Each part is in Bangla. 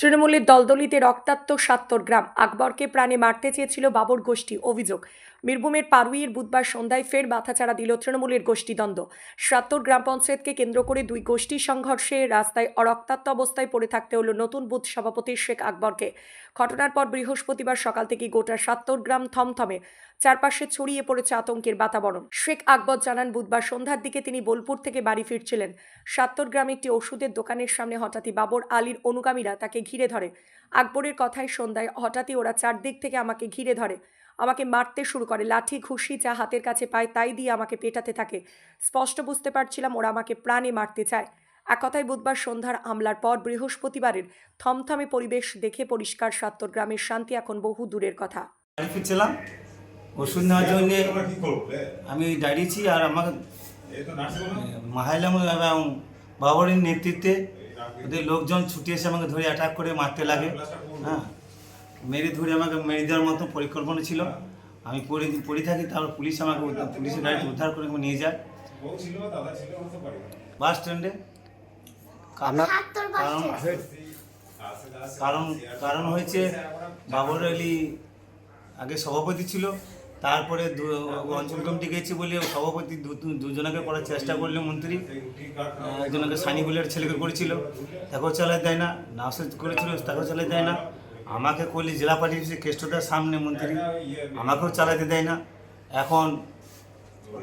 তৃণমূলের দলদলিতে রক্তাক্ত সাত্তর গ্রাম। আকবরকে প্রাণে মারতে চেয়েছিল বাবর গোষ্ঠী, অভিযোগ। বীরভূমের পারুইয়ের বুধবার সন্ধ্যায় ফের মাথাচাড়া দিল তৃণমূলের গোষ্ঠীদ্বন্দ্ব। সাত্তর গ্রাম পঞ্চায়েতকে কেন্দ্র করে দুই গোষ্ঠীর সংঘর্ষে রাস্তায় রক্তাক্ত অবস্থায় পড়ে থাকতে হলো নতুন বুথ সভাপতি শেখ আকবরকে। ঘটনার পর বৃহস্পতিবার সকাল থেকে গোটা সাত্তর গ্রাম থমথমে। চারপাশে ছড়িয়ে পড়েছে আতঙ্কের বাতাবরণ। শেখ আকবর জানান, বুধবার সন্ধ্যার দিকে তিনি বোলপুর থেকে বাড়ি ফিরছিলেন। সাত্তর গ্রামে একটি ওষুধের দোকানের সামনে হঠাৎই বাবর আলীর অনুগামীরা তাকে ঘিরে ধরে। আকবরের কথায় সন্ধ্যায় হঠাৎই ওরা চারদিক থেকে আমাকে ঘিরে ধরে। আমাকে মারতে শুরু করে লাঠি ঘুষি যা হাতের কাছে পায় তাই দিয়ে আমাকে পেটাতে থাকে। স্পষ্ট বুঝতে পারছিলাম ওরা আমাকে প্রাণে মারতে চায়। এক কথায় বুধবার সন্ধ্যার হামলার পর বৃহস্পতিবারের থমথমে পরিবেশ দেখে পরিষ্কার সাত্তর গ্রামের শান্তি এখন বহু দূরের কথা। ফিরছিলাম ওষুধ নেওয়ার জন্য আমি দাঁড়িয়েছি আর আমাকে মাহাইলাম এবং বাবরের নেতৃত্বে ওদের লোকজন ছুটে এসে আমাকে ধরে অ্যাটাক করে মারতে লাগে হ্যাঁ মেরে ধরে আমাকে মেরে দেওয়ার মতো পরিকল্পনা ছিল। আমি পড়ে পড়ে থাকি তারপর পুলিশ আমাকে পুলিশের গাড়িতে উদ্ধার করে নিয়ে যায়। বাস স্ট্যান্ডে কারণ কারণ কারণ হয়েছে বাবর আলী আগে সভাপতি ছিল। তারপরে অঞ্চল কমিটি গেছি বলে সভাপতি দুজনকে করার চেষ্টা করলে মন্ত্রী। একজনকে সানি বলে ছেলেকে করেছিল, তাকেও চালাই দেয় না, নার্সের করেছিল, তাকেও চালাই দেয় না। আমাকে করলে জেলা পাঠিয়েছে কেষ্টদার সামনে মন্ত্রী, আমাকেও চালাতে দেয় না। এখন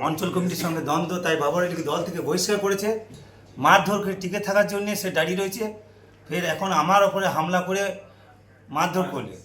অঞ্চল কমিটির সঙ্গে দ্বন্দ্ব, তাই বাবর আলীকে দল থেকে বহিষ্কার করেছে। মারধর করে টিকে থাকার জন্য সে দাঁড়িয়ে রয়েছে। ফের এখন আমার ওপরে হামলা করে মারধর করলে।